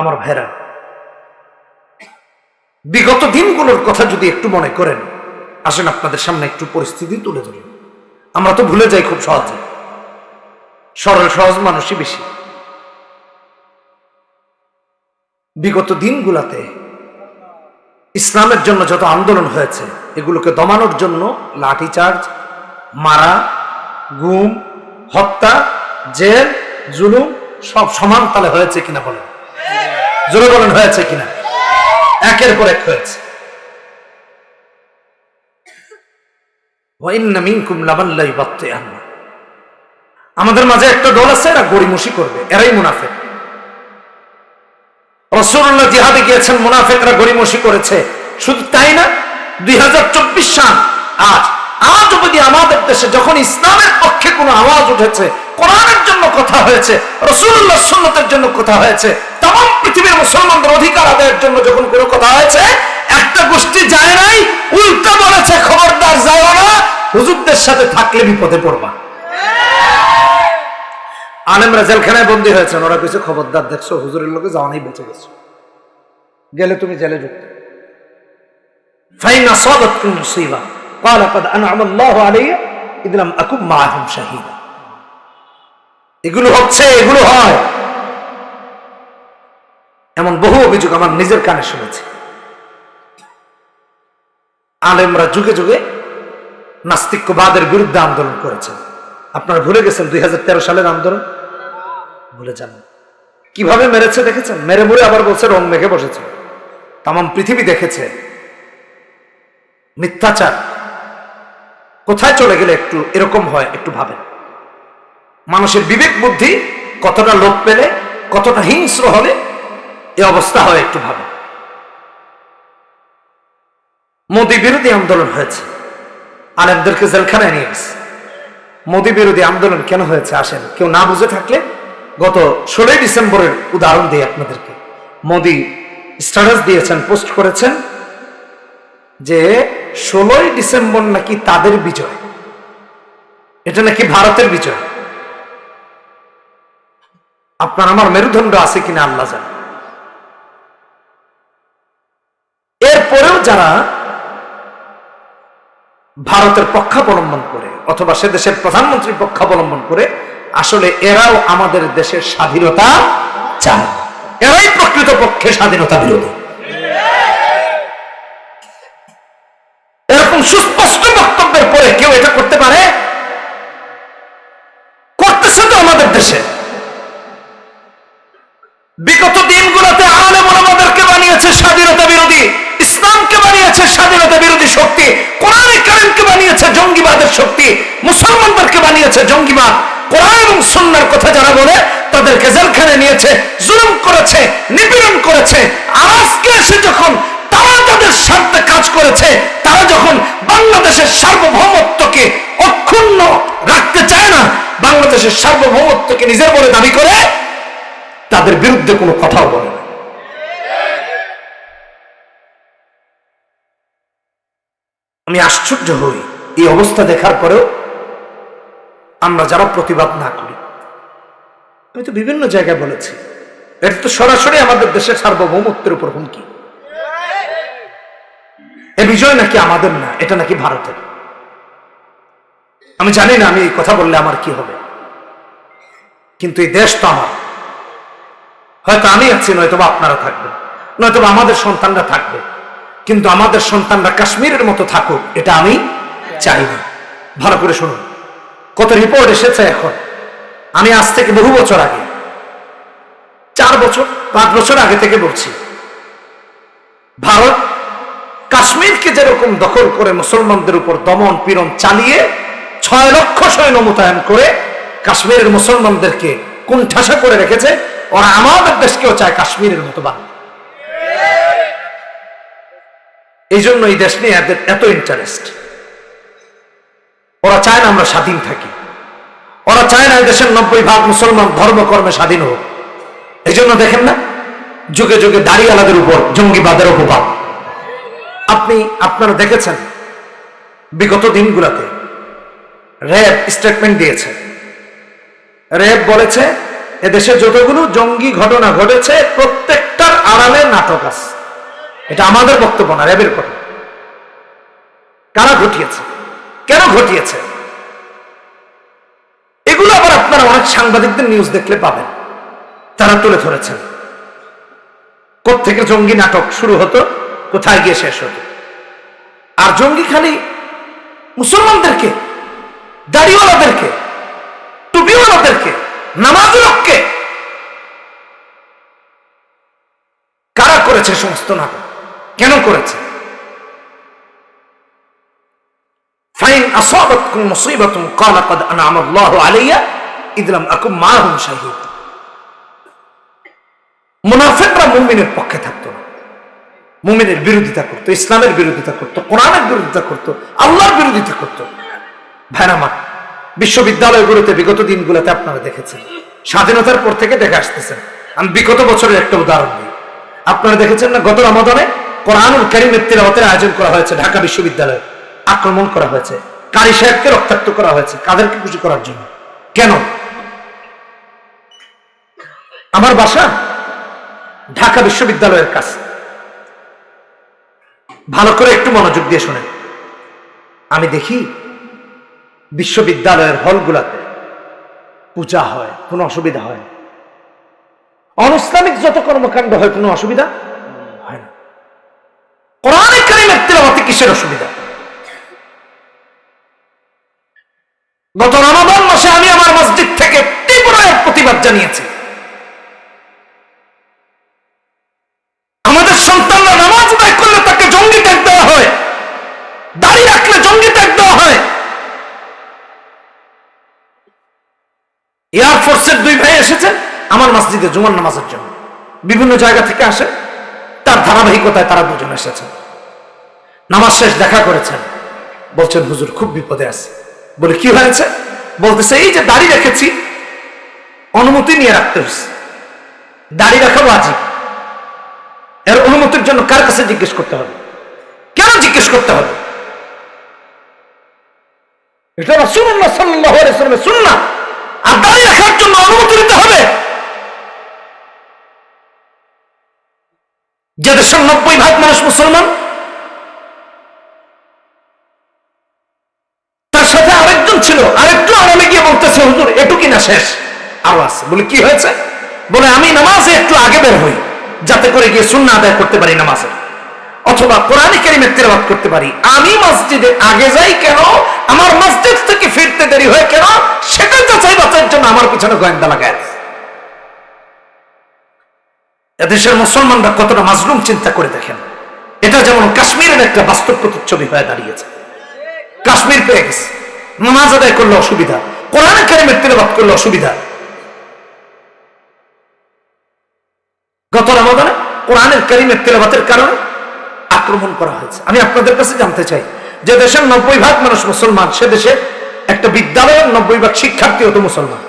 আমার ভাইরা। বিগত দিনগুলোর কথা যদি একটু মনে করেন, আসেন আপনাদের সামনে একটু পরিস্থিতি তুলে ধরি। আমরা তো ভুলে যাই খুব সহজে। সরল, সহজ মানুষই বেশি। বিগত দিনগুলাতে ইসলামের জন্য যত আন্দোলন হয়েছে, এগুলোকে দমানোর জন্য লাঠিচার্জ মারা, গুম, হত্যা, জেল, জুলুম সব সমান তালে হয়েছে কিনা বলেন। জোরে বলেন, হয়েছে কিনা? একের পর এক হয়েছে। আমাদের মাঝে একটা দল আছে, এরা গড়িমসি করবে, এরাই মুনাফেক। রসুল্লাহ জিহাদে গিয়েছেন, মুনাফেকরা গড়িমসি করেছে। শুধু তাই না, দুই হাজার চব্বিশ সাল, আজ আজ যদি আমাদের দেশে যখন ইসলামের পক্ষে কোনো আওয়াজ উঠেছে কোরআনের জন্য কথা হয়েছে রসুল্লাহ সুন্নতের জন্য কথা হয়েছে তাম পৃথিবীর মুসলমানদের অধিকার আদায়ের জন্য যখন কোনো কথা হয়েছে একটা গোষ্ঠী যায় নাই উল্টা বলেছে খবরদার যায় না হুজুরদের সাথে থাকলে বিপদে পড়বা আলেমরা জেলখানায় বন্দী হয়েছেন ওরা কিছু খবরদার দেখছো হুজুরের লোকে যাওয়া নেই বেঁচে গেছো গেলে তুমি জেলে ঢুকতে فإن أصابتكم مصيبة قال قد أنعم الله علي إذ لم أكن معهم شهيدا এগুলো হচ্ছে, এগুলো হয়। এমন বহু অভিযোগ আমার নিজের কানে শুনেছি। আলেমরা যুগে যুগে নাস্তিক্যবাদের বিরুদ্ধে আন্দোলন করেছেন। আপনারা ভুলে গেছেন দুই হাজার তেরো সালের আন্দোলন? ভুলে যান। কীভাবে মেরেছে দেখেছেন? মেরে মুড়ে আবার বলছে রং মেখে বসেছে। তাম পৃথিবী দেখেছে। মিথ্যাচার। কোথায় চলে গেলে একটু এরকম হয়, একটু ভাবেন। মানুষের বিবেক বুদ্ধি কতটা লোপ পেলে, কতটা হিংস্র হলে এ অবস্থা হয় একটু ভাবে। মোদী বিরোধী আন্দোলন হয়েছে। আলেমদেরকে জেলখানায় নিয়ে গেছে। মোদী বিরোধী আন্দোলন কেন হয়েছে আসেন? কেউ না বুঝে থাকলে গত ষোলোই ডিসেম্বরের উদাহরণ দিই আপনাদেরকে। মোদী স্ট্যাটাস দিয়েছেন, পোস্ট করেছেন যে ষোলোই ডিসেম্বর নাকি তাদের বিজয়। এটা নাকি ভারতের বিজয়। আপনার আমার মেরুদণ্ড আছে কিনা আল্লাহ জানে। এরপরেও যারা ভারতের পক্ষাবলম্বন করে অথবা সে দেশের প্রধানমন্ত্রী পক্ষাবলম্বন করে, আসলে এরাও আমাদের দেশের স্বাধীনতা চায়। এরাই প্রকৃত পক্ষে স্বাধীনতা বিরোধী। এরকম সুস্পষ্ট বক্তব্যের পরে কেউ এটা করতে পারে যারা বলে তাদেরকে জেলখানে নিয়েছে, জুলুম করেছে, নিপীড়ন করেছে আজকে এসে যখন, তারা তাদের স্বার্থে কাজ করেছে, তারা যখন বাংলাদেশের সার্বভৌমত্বকে অক্ষুণ্ণ রাখতে চায় না, বাংলাদেশের সার্বভৌমত্বকে নিজের বলে দাবি করে, তাদের বিরুদ্ধে কোনো কথাও বলে না। আমি আশ্চর্য হই, এই অবস্থা দেখার পরেও আমরা যারা প্রতিবাদ না করি আমি তো বিভিন্ন জায়গায় বলেছি, এটা তো সরাসরি আমাদের দেশের সার্বভৌমত্বের উপর হুমকি। এ বিজয় নাকি আমাদের না, এটা নাকি ভারতের? আমি জানি না আমি এই কথা বললে আমার কি হবে। কিন্তু এই দেশ তো আমার। হয়তো আমি আছি, নয়তোবা আপনারা থাকবেন, নয়তোবা আমাদের সন্তানরা থাকবে। কিন্তু আমাদের সন্তানরা কাশ্মীরের মতো থাকুক, এটা আমি চাই না ভালো করে শুনুন, কত রিপোর্ট এসেছে এখন? আমি আজ থেকে বহু বছর আগে, চার বছর, পাঁচ বছর আগে থেকে বলছি, ভারত কাশ্মীরকে যেরকম দখল করে মুসলমানদের উপর দমন পীড়ন চালিয়ে ছয় লক্ষ সৈন্য মোতায়েন করে কাশ্মীরের মুসলমানদেরকে কুণ্ঠাসা করে রেখেছে, ওরা আমাদের দেশকেও চায় কাশ্মীরের মতো বানাতে। এই জন্য এই দেশ নিয়ে এদের এত ইন্টারেস্ট ওরা চায় না আমরা স্বাধীন থাকি। ওরা চায় না দেশের নব্বই ভাগ মুসলমান ধর্মকর্মে স্বাধীন হোক। এই জন্য দেখেন না, যুগে যুগে দাড়িওয়ালাদের উপর, জঙ্গিবাদের উপপাত আপনি, আপনারা দেখেছেন, বিগত দিনগুলোতে র্যাব স্টেটমেন্ট দিয়েছে। র্যাব বলেছে, এদেশে যতগুলো জঙ্গি ঘটনা ঘটেছে প্রত্যেকটার আড়ালে নাটক আছে। এটা আমাদের বক্তব্য না, র্যাবের কথা। কারা ঘটিয়েছে? কেন ঘটিয়েছে? আপনারা অনেক সাংবাদিকদের নিউজ দেখলে পাবেন। তারা তুলে ধরেছেন। থেকে জঙ্গি নাটক শুরু হতো, কোথায় গিয়ে শেষ হতো? আর জঙ্গি খালি মুসলমানদেরকে, দাড়িওয়ালাদেরকে, টুপিওয়ালাদেরকে নামাজ লোককে কারা করেছে সমস্ত নাটক? কেন করেছে? ফাইন আসাবাতকুম মুসিবাতুন ক্বালা ক্বাদ আনআমা আলাইয়া ইদ লাম আকুম মাআহুম শাহীদ। মুনাফিকরা মুমিনের পক্ষে থাকতো না। মুমিনের বিরোধিতা করতো, ইসলামের বিরোধিতা করতো, কোরআনের বিরোধিতা করতো, আল্লাহর বিরোধিতা করতো। ভ্যানামা বিশ্ববিদ্যালয়গুলোতে বিগত দিনগুলোতে আপনারা দেখেছেন, স্বাধীনতার পর থেকে দেখে আসতেছেন। আমি বিগত বছরের একটা উদাহরণ দিই। আপনারা দেখেছেন না, গত রমাদানে কোরআনুল কারিমের তিলাওয়াতের আয়োজন করা হয়েছে ঢাকা বিশ্ববিদ্যালয়ে। আক্রমণ করা হয়েছে। কারি সাহেবকে রক্তাক্ত করা হয়েছে, কাদেরকে খুশি করার জন্য। কেন? আমার বাসা ঢাকা বিশ্ববিদ্যালয়ের কাছে। ভালো করে একটু মনোযোগ দিয়ে শোনেন। আমি দেখি বিশ্ববিদ্যালয়ের হলগুলাতে পূজা হয়, কোনো অসুবিধা হয় অনইসলামিক যত কর্মকাণ্ড হয়, কোনো অসুবিধা হয় না। কোরআনে কারিমের তেলাওয়াতে কিসের অসুবিধা? গত রমাদান মাসে আমি আমার মসজিদ থেকে তীব্র প্রতিবাদ জানিয়েছি। এয়ারফোর্সের দুই ভাই এসেছেন আমার মসজিদে জুমার নামাজের জন্য। বিভিন্ন জায়গা থেকে আসে, তার ধারাবাহিকতায় তারা দুজন এসেছেন নামাজ শেষ দেখা করেছেন। বলছেন, হুজুর, খুব বিপদে আছে। বলে, কি হয়েছে? বলতেছে, এই যে দাড়ি রেখেছি, অনুমতি নিয়ে রাখতে হয়েছে। দাড়ি রাখা বাজি এর অনুমতির জন্য কার কাছে জিজ্ঞেস করতে হবে? কেন জিজ্ঞেস করতে হবে? এটা রাসূলুল্লাহ সাল্লাল্লাহু আলাইহি ওয়াসাল্লামের সুন্নাহ। আর দাড়ি রাখার জন্য অনুমতি নিতে হবে। যে দেশের নব্বই ভাগ মানুষ মুসলমান, তার সাথে আরেকজন ছিল, আরেকটু আরামে গিয়ে বলতেছে, হুজুর এটু কিনা শেষ। আওয়াজ। বলে, কি হয়েছে? বলে, আমি নামাজে একটু আগে বের হই, যাতে করে গিয়ে সুন্না আদায় করতে পারি নামাজে। অথবা কোরআন কারিমের তেলাওয়াত করতে পারি। আমি মসজিদে আগে যাই কেন? আমার মসজিদ থেকে ফিরতে দেরি হয় কেন? সেটা যাচাই বাচার জন্য আমার পিছনে গোয়েন্দা লাগায়। এদেশের মুসলমানরা কতটা মাজলুম চিন্তা করে দেখেন। এটা যেমন কাশ্মীরের একটা বাস্তব প্রতিচ্ছবি হয়ে দাঁড়িয়েছে। কাশ্মীর পেয়ে গেছে। নামাজ আদায় করলে অসুবিধা। কোরআন কারিমের তেলাওয়াত করলে অসুবিধা। গত রমাদানে কোরআনের কারিমের তেলাবাতের কারণে আক্রমণ করা হয়েছে। আমি আপনাদের কাছে জানতে চাই, যে দেশের নব্বই ভাগ মানুষ মুসলমান, সে দেশে একটা বিদ্যালয়ের নব্বই ভাগ শিক্ষার্থী হতো মুসলমান।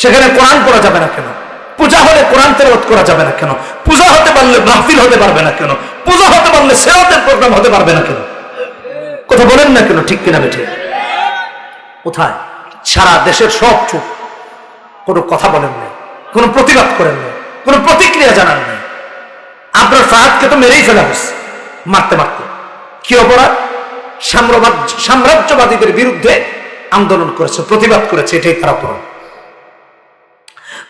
সেখানে কোরআন পড়া যাবে না কেন? পূজা হলে কোরআন তেলাওয়াত করা যাবে না কেন? পূজা হতে পারলে মাহফিল হতে পারবে না কেন? পূজা হতে পারলে সেরাতের প্রোগ্রাম হতে পারবে না কেন? কথা বলেন না কেন ঠিক কিনা বেঠে? কোথায়? সারা দেশের সব চুপ। কোনো কথা বলেন নাই, কোনো প্রতিবাদ করেন নাই, কোনো প্রতিক্রিয়া জানান নাই। আপনার ফাহাদকে তো মেরেই ফেলা হয়েছে, মারতে মারতে। কি অপরাধ? সাম্রাজ্য সাম্রাজ্যবাদীদের বিরুদ্ধে আন্দোলন করেছে, প্রতিবাদ করেছে, এটাই তার অপরাধ।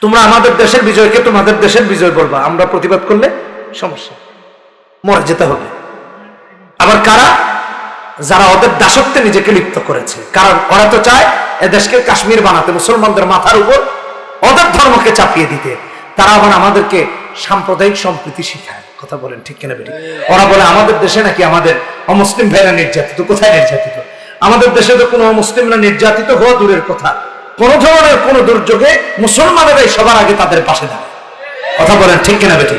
তোমরা আমাদের দেশের বিজয়কে তোমাদের দেশের বিজয় বলবা, আমরা প্রতিবাদ করলে সমস্যা। মরে যেতে হবে। আবার কারা? যারা ওদের দাসত্বে নিজেকে লিপ্ত করেছে। কারণ ওরা তো চায় এদেশকে কাশ্মীর বানাতে, মুসলমানদের মাথার উপর ওদের ধর্মকে চাপিয়ে দিতে। তারা আবার আমাদেরকে সাম্প্রদায়িক সম্প্রীতি শিখায়। কথা বলেন, ঠিক কিনা বেটি ওরা বলে, আমাদের দেশে নাকি আমাদের অমুসলিম ভাইরা নির্যাতিত, কোথায় নির্যাতিত? আমাদের দেশে তো কোনো মুসলিমরা নির্যাতিত হওয়া দূরের কথা। কোন ধরনের কোন দুর্যোগে মুসলমানেরাই সবার আগে তাদের পাশে দাঁড়ায়। কথা বলেন, ঠিক কিনা বেটি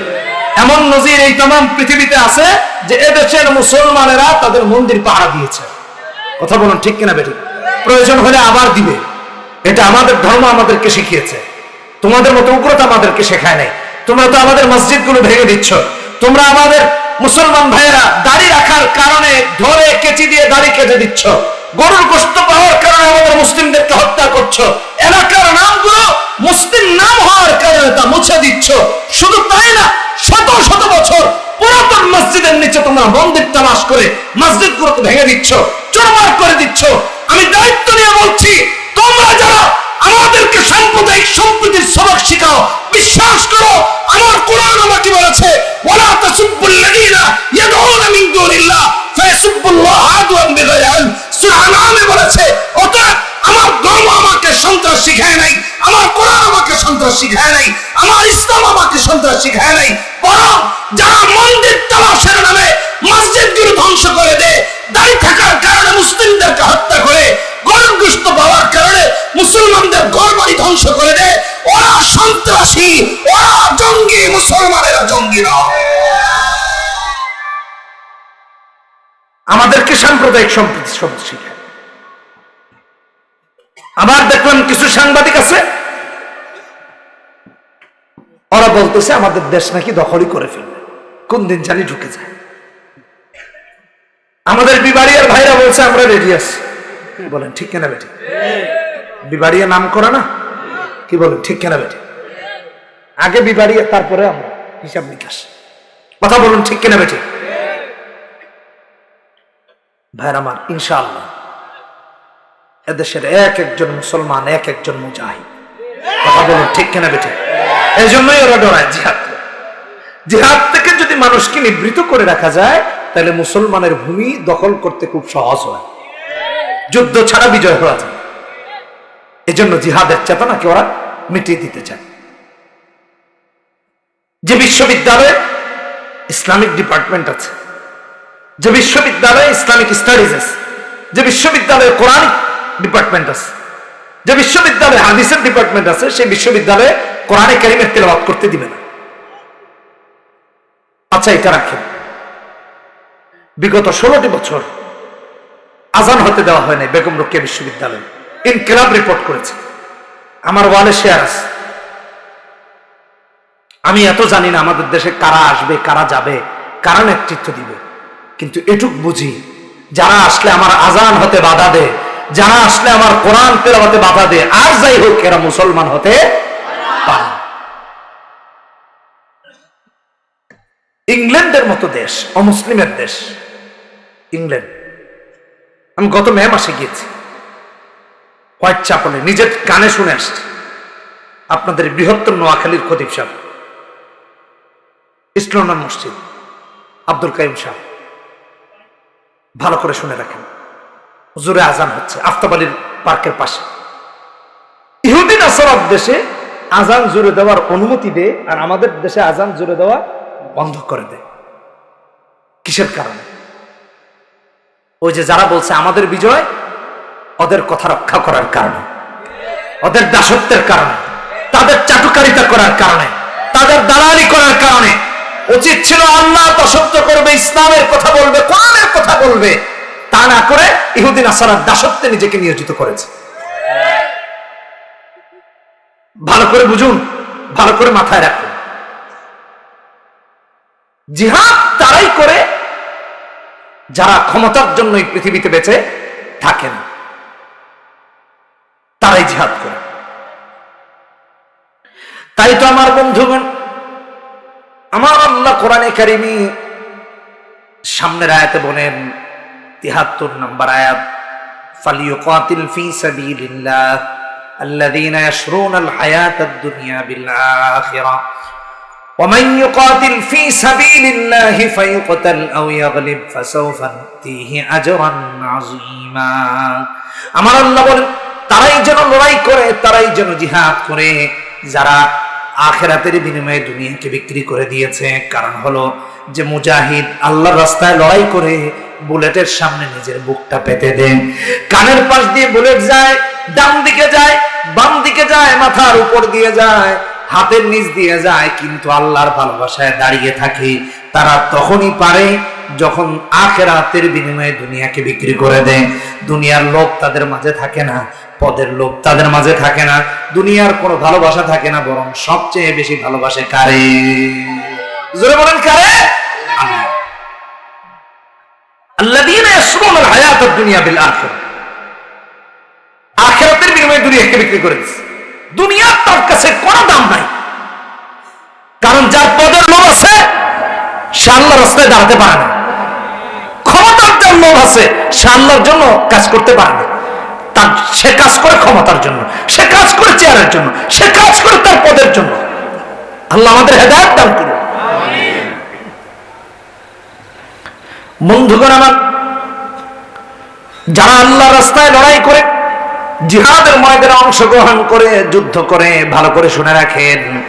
এমন নজির এই তাম পৃথিবীতে আছে যে এদেশের মুসলমানেরা তাদের মন্দির পাহারা দিয়েছে। কথা বলুন, ঠিক কিনা বেটি প্রয়োজন হলে আবার দিবে। এটা আমাদের ধর্ম আমাদেরকে শিখিয়েছে। তোমাদের মতো উগ্রতা আমাদেরকে শেখায় নাই। তোমরা তো আমাদের মসজিদগুলো ভেঙে দিচ্ছ। তোমরা আমাদের মুসলমান ভাইয়েরা দাড়ি রাখার কারণে ধরে কেচি দিয়ে দাড়ি কেটে দিচ্ছ। গরুর গোস্ত পাওয়ার কারণে আমাদের মুসলিমদেরকে হত্যা করছ। এলাকার নামগুলো মুসলিম নাম হওয়ার কারণে তা মুছে দিচ্ছ। শুধু তাই না, শত শত বছর পুরাতন মসজিদের নিচে তোমরা মন্দির তালাশ করে মসজিদ গুলোকে ভেঙে দিচ্ছ, চোরমার করে দিচ্ছ। আমি দায়িত্ব নিয়ে বলছি, তোমরা যারা আমাদেরকে সাম্প্রদায়িক সম্প্রীতির সবক শিখাও, বিশ্বাস করো, আমার কোরআন আমাকে বলেছে, ওয়ালা ইয়াদউনা মিন দুনিল্লাহ আদওয়ান সূরা আনামে বলেছে আমার ধর্ম আমাকে সন্ত্রাস শিখায় নাই, আমার কোরআন আমাকে সন্ত্রাস শিখায় নাই, আমার ইসলাম আমাকে সন্ত্রাস শিখায় নাই, বরং যারা মন্দির তালাশের নামে মসজিদগুলো ধ্বংস করে দেয়, দাঁড়িয়ে মুসলমানদের ঘর বাড়ি ধ্বংস করে দেয়। ওরা সন্ত্রাসী, ওরা জঙ্গি, মুসলমানেরা জঙ্গি নয়। আমাদেরকে সাম্প্রদায়িক সম্প্রীতি শব্দ শিখায়। আবার দেখলাম কিছু সাংবাদিক আছে। ওরা বলতেছে, আমাদের দেশ নাকি দখলই করে ফেলবে। কোন দিন জানি ঢুকে যায়। আমাদের বিবাড়িয়ার ভাইরা বলছে, আমরা রেডি আছি। বলেন, ঠিক কেনা বেটি? বিবাড়িয়া নাম করা না। কি বলেন ঠিক কেনা বেটি? আগে বিবাড়িয়া, তারপরে আমরা হিসাব নিকাশ। কথা বলুন, ঠিক কেনা বেটি? ভাইর আমার, ইনশাআল্লাহ। এদেশের এক একজন মুসলমান, এক একজন মুজাহিদ। কথা বলুন, ঠিক কেনা বেটি? এই জন্যই ওরা ডরায় জিহাদ। জিহাদ থেকে যদি মানুষকে নিবৃত করে রাখা যায়, তাহলে মুসলমানের ভূমি দখল করতে খুব সহজ হয়। যুদ্ধ ছাড়া বিজয় হওয়া যায়। এজন্য জিহাদের চেতনাকে ওরা মিটিয়ে দিতে চায়। যে বিশ্ববিদ্যালয়ে ইসলামিক ডিপার্টমেন্ট আছে, যে বিশ্ববিদ্যালয়ে ইসলামিক স্টাডিজ আছে, যে বিশ্ববিদ্যালয়ে কোরআনিক ডিপার্টমেন্ট আছে, যে বিশ্ববিদ্যালয়ে হাদিসের ডিপার্টমেন্ট আছে, সেই বিশ্ববিদ্যালয়ে কোরআনে কারিমের তেলাওয়াত করতে দিবে না। আচ্ছা এটা রাখেন। বিগত ষোলোটি বছর আজান হতে দেওয়া হয় নাই বেগম রোকেয়া বিশ্ববিদ্যালয়। ইনকেলাব রিপোর্ট করেছে। আমার ওয়ালে শেয়ার আছে। আমি এত জানি না আমাদের দেশে কারা আসবে, কারা যাবে, কারা নেতৃত্ব দিবে। কিন্তু এটুক বুঝি, যারা আসলে আমার আজান হতে বাধা দেয়, যারা আসলে আমার কোরআন তেলাওয়াতে বাধা দেয়, আর যাই হোক, এরা মুসলমান হতে পারে ইংল্যান্ডের মতো দেশ, অমুসলিমের দেশ, ইংল্যান্ড। আমি গত মে মাসে গিয়েছি। হোয়াইট চাপলে নিজের কানে শুনে আসছি। আপনাদের বৃহত্তর নোয়াখালীর খদিব সাহেব। ইসলাম মসজিদ। আব্দুল কাইম শাহ ভালো করে শুনে রাখেন। জোরে আজান হচ্ছে, আফতাব আলীর পার্কের পাশে। ইহুদি নাসারার দেশে আজান জুড়ে দেওয়ার অনুমতি দেয় আর আমাদের দেশে আজান জুড়ে দেওয়া বন্ধ করে দেয় কিসের কারণে? ওই যে যারা বলছে আমাদের বিজয় ওদের কথা রক্ষা করার কারণে, ওদের দাসত্বের কারণে, তাদের চাটুকারিতা করার কারণে, তাদের দালালি করার কারণে। উচিত ছিল আল্লাহ দাসত্ব করবে, ইসলামের কথা বলবে, কোরআনের কথা বলবে। তা না করে ইহুদিন আসারার দাসত্বে নিজেকে নিয়োজিত করেছে। ভালো করে বুঝুন, ভালো করে মাথায় রাখুন। জিহাদ তারাই করে যারা ক্ষমতার জন্য এই পৃথিবীতে বেঁচে থাকেন তারাই জিহাদ করে তাই তো আমার বন্ধুগণ আমার আল্লাহ কোরআনে কারিমি সামনের আয়াতে বলেন তিহাত্তর নম্বর আয়াত ফালিউকাতিল ফি সাবিলিল্লাহ الذين يشرون الحياة الدنيا بالآخرة ومن يقاتل في سبيل الله فيقتل أو يغلب فسوف نؤتيه أجرا عظيما আমার আল্লাহ বলেন তারাই যেন লড়াই করে, তারাই যেন জিহাদ করে। যারা আখেরাতের বিনিময়ে দুনিয়াকে বিক্রি করে দিয়েছে, কারণ হলো যে মুজাহিদ আল্লাহর রাস্তায় লড়াই করে বুলেটের সামনে নিজের বুকটা পেতে দেন কানের পাশ দিয়ে বুলেট যায়, ডান দিকে যায়, বাম দিকে যায়, মাথার উপর দিয়ে যায়। হাতের নিচ দিয়ে যায়, কিন্তু আল্লাহর ভালোবাসায় দাঁড়িয়ে থাকে। তারা তখনই পারে যখন আখেরাতের বিনিময়ে দুনিয়াকে বিক্রি করে দেয়। দুনিয়ার লোভ তাদের মাঝে থাকে না, পদের লোভ তাদের মাঝে থাকে না, দুনিয়ার কোনো ভালোবাসা থাকে না, বরং সবচেয়ে বেশি ভালোবাসে কারে? জোরে বলেন কারে? আল্লাযীনা ইয়াশরুনা আল বিনিময়ে দুনিয়াকে বিক্রি করে দিচ্ছে দুনিয়ার তার কাছে কোনো দাম নাই। কারণ যার পদের লোভ আছে, সে আল্লাহর রাস্তায় দাঁড়াতে পারে না। ক্ষমতার যার লোভ আছে, সে আল্লাহর জন্য কাজ করতে পারে না। তার, সে কাজ করে ক্ষমতার জন্য, সে কাজ করে চেয়ারের জন্য, সে কাজ করে তার পদের জন্য। আল্লাহ আমাদের হেদায়ত দান করুন। বন্ধুগণ আমার, যারা আল্লাহ রাস্তায় লড়াই করে জিহাদের ময়দানে অংশগ্রহণ করে, যুদ্ধ করে, ভালো করে শুনে রাখেন।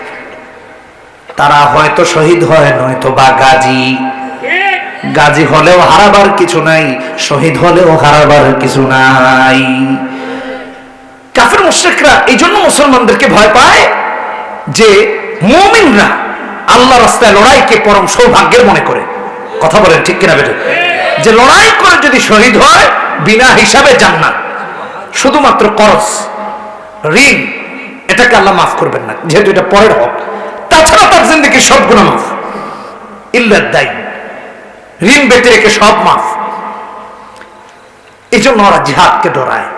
তারা হয়তো শহীদ হয়, নয়তো বা গাজী। গাজী হলেও হারাবার কিছু নাই, শহীদ হলেও হারাবার কিছু নাই। কাফের মুশ্রিকরা এই জন্য মুসলমানদেরকে ভয় পায় যে মুমিনরা আল্লাহ রাস্তায় লড়াইকে পরম সৌভাগ্যের মনে করে। কথা বলেন ঠিক কিনা বেটে যে লড়াই করে যদি শহীদ হয়, বিনা হিসাবে জান্নাত। শুধুমাত্র করজ ঋণ, এটাকে আল্লাহ মাফ করবেন না, যেহেতু এটা পরের হক। তাছাড়া তার জিন্দিকে সব গুণা মাফ। ইল্লাদ দায়ী ঋণ বেটে একে সব মাফ। এই জন্য ওরা জিহাদকে ডরায়।